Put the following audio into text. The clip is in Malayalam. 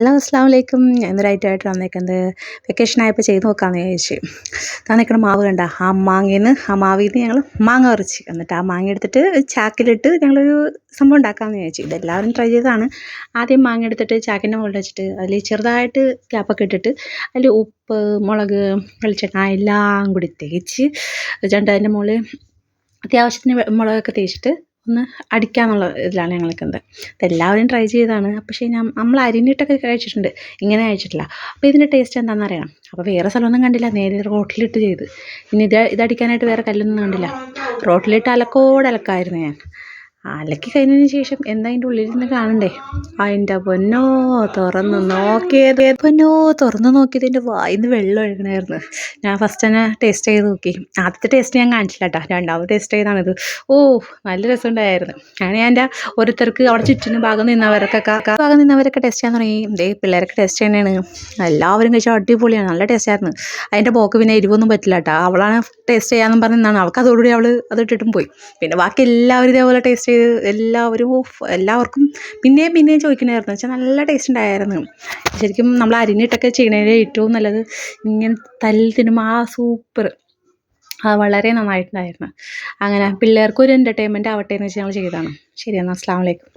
ഹലോ അസ്സാം വലൈക്കും എന്തൊരായിട്ടായിട്ട് വന്നേക്കുന്നത് വെക്കേഷൻ ആയപ്പോൾ ചെയ്ത് നോക്കാമെന്ന് ചോദിച്ചു തന്നേക്കണ മാവ് കണ്ട. ആ മാങ്ങേന്ന് ആ മാവിൽ നിന്ന് ഞങ്ങൾ മാങ്ങ പറിച്ച് എന്നിട്ട് ആ മാങ്ങ എടുത്തിട്ട് ചാക്കിലിട്ട് ഞങ്ങളൊരു സംഭവം ഉണ്ടാക്കാമെന്ന് ചോദിച്ചു ഇതെല്ലാവരും ട്രൈ ചെയ്തതാണ്. ആദ്യം മാങ്ങ എടുത്തിട്ട് ചാക്കിന്റെ മുകളിൽ വെച്ചിട്ട് അതിൽ ചെറുതായിട്ട് ക്യാപ്പൊക്കെ ഇട്ടിട്ട് അതിൽ ഉപ്പ് മുളക് വെളിച്ചെണ്ണ എല്ലാം കൂടി തേച്ച് എന്നിട്ട് അതിന്റെ മുകളിൽ അത്യാവശ്യത്തിന് മുളകൊക്കെ തേച്ചിട്ട് ഒന്ന് അടിക്കാന്നുള്ള ഇതിലാണ് ഞങ്ങൾ നിൽക്കുന്നത് ഇതെല്ലാവരും ട്രൈ ചെയ്തതാണ്. പക്ഷേ ഞാൻ നമ്മൾ അരിഞ്ഞിട്ടൊക്കെ കഴിച്ചിട്ടുണ്ട്. ഇങ്ങനെ കഴിച്ചിട്ടില്ല. അപ്പോൾ ഇതിന്റെ ടേസ്റ്റ് എന്താണെന്ന് അറിയണം? അപ്പോൾ വേറെ സ്ഥലമൊന്നും കണ്ടില്ല. നേരെ റോട്ടിലിട്ട് ചെയ്ത്. ഇനി ഇത് ഇതടിക്കാനായിട്ട് വേറെ കല്ലൊന്നും കണ്ടില്ല. റോട്ടിലിട്ട് അലക്കോട് അലക്കായിരുന്നു ഞാൻ. അലക്കി കഴിഞ്ഞതിന് ശേഷം എന്താ അതിന്റെ ഉള്ളിലിരുന്ന് കാണണ്ടേ? അതിന്റെ പൊന്നോ തുറന്ന് നോക്കിയത്. പൊന്നോ തുറന്ന് നോക്കിയത് എന്റെ വായിന്ന് വെള്ളം ഒഴുകണമായിരുന്നു ഞാൻ ഫസ്റ്റ് തന്നെ ടേസ്റ്റ് ചെയ്ത് നോക്കി. ആദ്യത്തെ ടേസ്റ്റ് ഞാൻ കാണിച്ചില്ല കേട്ടോ രണ്ടാമത് ടേസ്റ്റ് ചെയ്താണിത്. ഓ നല്ല രസമുണ്ടായിരുന്നു. അങ്ങനെ എന്റെ ഓരോരുത്തർക്ക് അവിടെ ചുറ്റിനും ഭാഗം നിന്നവർക്കൊക്കെ ഭാഗം നിന്നവരൊക്കെ ടേസ്റ്റ് ചെയ്യാൻ തുടങ്ങി. ദേ പിള്ളേരൊക്കെ ടേസ്റ്റ് ചെയ്യണതാണ് എല്ലാവരും കഴിച്ചാൽ അടിപൊളിയാണ്. നല്ല ടേസ്റ്റ് ആയിരുന്നു. അതിന്റെ പോക്ക് പിന്നെ എരിവൊന്നും പറ്റില്ല കേട്ടോ അവളാണ് ടേസ്റ്റ് ചെയ്യാമെന്നും പറഞ്ഞാണ് അവൾക്ക് അതോടുകൂടി അവൾ അത് ഇട്ടിട്ടും പോയി. പിന്നെ ബാക്കി എല്ലാവരും ഇതേപോലെ ടേസ്റ്റ് ചെയ്ത് എല്ലാവരും എല്ലാവർക്കും പിന്നെയും പിന്നെയും ചോദിക്കണമായിരുന്നു വെച്ചാൽ നല്ല ടേസ്റ്റ് ഉണ്ടായിരുന്നു. ശരിക്കും നമ്മൾ അരിഞ്ഞിട്ടൊക്കെ ചെയ്യണതിൽ ഏറ്റവും നല്ലത് ഇങ്ങനെ തല്ലിൽ തിന്നുമ്പോൾ ആ സൂപ്പർ അത് വളരെ നന്നായിട്ടുണ്ടായിരുന്നു. അങ്ങനെ പിള്ളേർക്കൊരു എന്റർടൈൻമെന്റ് ആവട്ടെ എന്ന് വെച്ച് ഞങ്ങൾ ചെയ്തതാണ്. ശരി എന്നാൽ അസ്സാം വലൈക്കും